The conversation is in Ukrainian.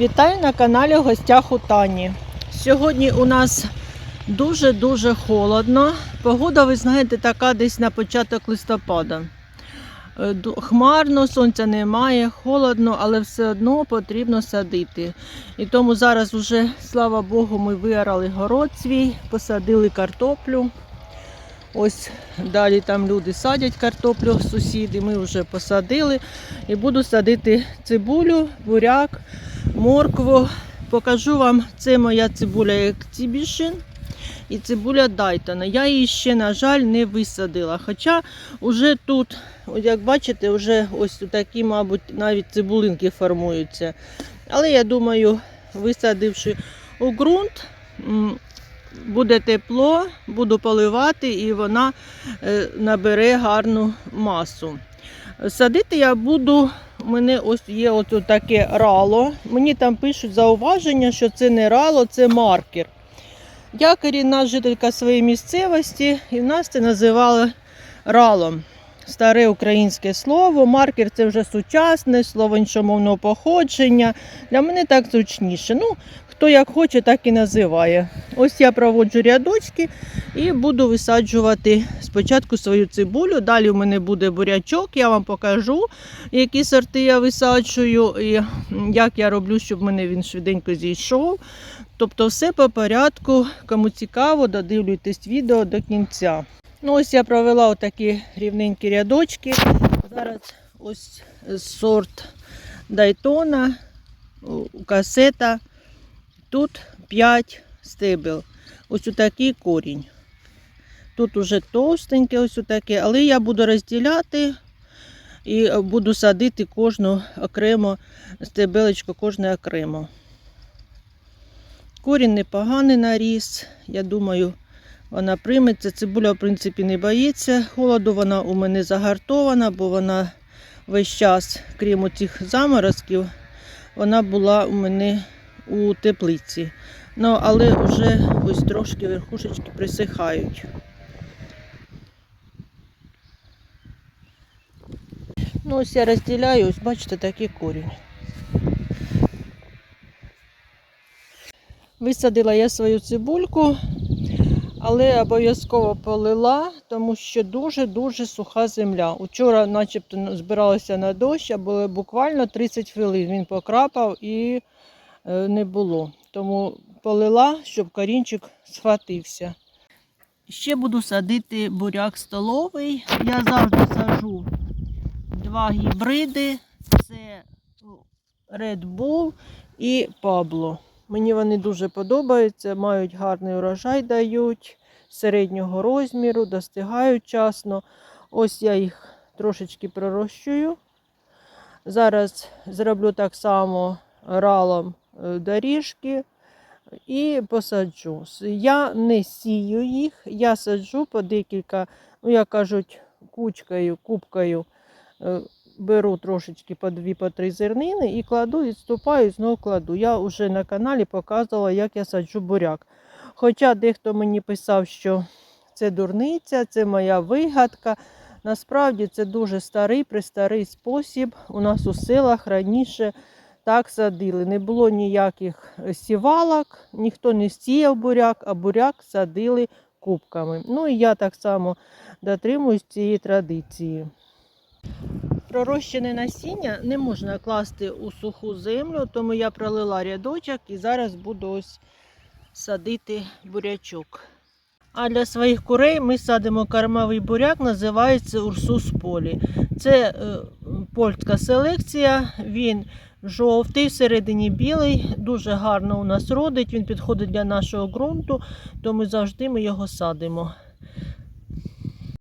Вітаю на каналі в гостях у Тані. Сьогодні у нас дуже-дуже холодно. Погода, ви знаєте, така десь на початок листопада. Е, Хмарно, сонця немає, холодно, але все одно потрібно садити. І тому зараз вже, слава Богу, ми виорали город свій, посадили картоплю. Ось далі там люди садять картоплю, сусіди, ми вже посадили. І буду садити цибулю, буряк, моркву. Покажу вам, це моя цибуля Exhibition і цибуля Дайтона. Я її ще, на жаль, не висадила. Хоча вже тут, як бачите, вже ось такі, мабуть, навіть цибулинки формуються. Але я думаю, висадивши у ґрунт, буде тепло, буду поливати і вона е, набере гарну масу. Садити я буду. У мене ось є ось таке рало. Мені там пишуть зауваження, що це не рало, це маркер. Я корінна жителька своєї місцевості, і в нас це називали ралом. Старе українське слово. Маркер це вже сучасне, слово іншомовного походження. Для мене так зручніше. Ну, хто як хоче, так і називає. Ось я проводжу рядочки і буду висаджувати спочатку свою цибулю. Далі в мене буде бурячок, я вам покажу, які сорти я висаджую і як я роблю, щоб мене він швиденько зійшов. Тобто все по порядку. Кому цікаво, додивлюйтесь відео до кінця. Ну, ось я провела отакі рівненькі рядочки. Зараз ось сорт Дайтона, касета. Тут 5 стебел. Ось такий корінь. Тут уже товстеньке, ось таке, але я буду розділяти і буду садити кожну окремо стебелечко, кожне окремо. Корінь непоганий наріс. Я думаю, вона прийметься. Цибуля, в принципі, не боїться холоду. Вона у мене загартована, бо вона весь час, крім цих заморозків, вона була у мене у теплиці. Ну, але вже ось трошки верхушечки присихають. Ну, ось я розділяю, ось бачите, такий корінь. Висадила я свою цибульку, але обов'язково полила, тому що дуже-дуже суха земля. Учора начебто збиралася на дощ, а було буквально 30 хвилин. Він покрапав і е, не було. Тому полила, щоб корінчик схватився. Ще буду садити буряк столовий. Я завжди сажу два гібриди. Це Red Bull і Pablo. Мені вони дуже подобаються, мають гарний урожай, дають середнього розміру, достигають часно. Ось я їх трошечки пророщую. Зараз зроблю так само ралом е, доріжки і посаджу. Я не сію їх, я саджу по декілька, ну як кажуть, кучкою, кубкою. е, Беру трошечки по дві, по три зернини і кладу, відступаю і знову кладу. Я вже на каналі показувала, як я саджу буряк. Хоча дехто мені писав, що це дурниця, це моя вигадка. Насправді це дуже старий, престарий спосіб. У нас у селах раніше так садили. Не було ніяких сівалок, ніхто не сіяв буряк, а буряк садили кубками. Ну і я так само дотримуюсь цієї традиції. Пророщене насіння не можна класти у суху землю, тому я пролила рядочок і зараз буду ось садити бурячок. А для своїх курей ми садимо кормовий буряк, називається Урсус Полі. Це е, польська селекція, він жовтий, всередині білий, дуже гарно у нас родить, він підходить для нашого ґрунту, тому завжди ми його садимо.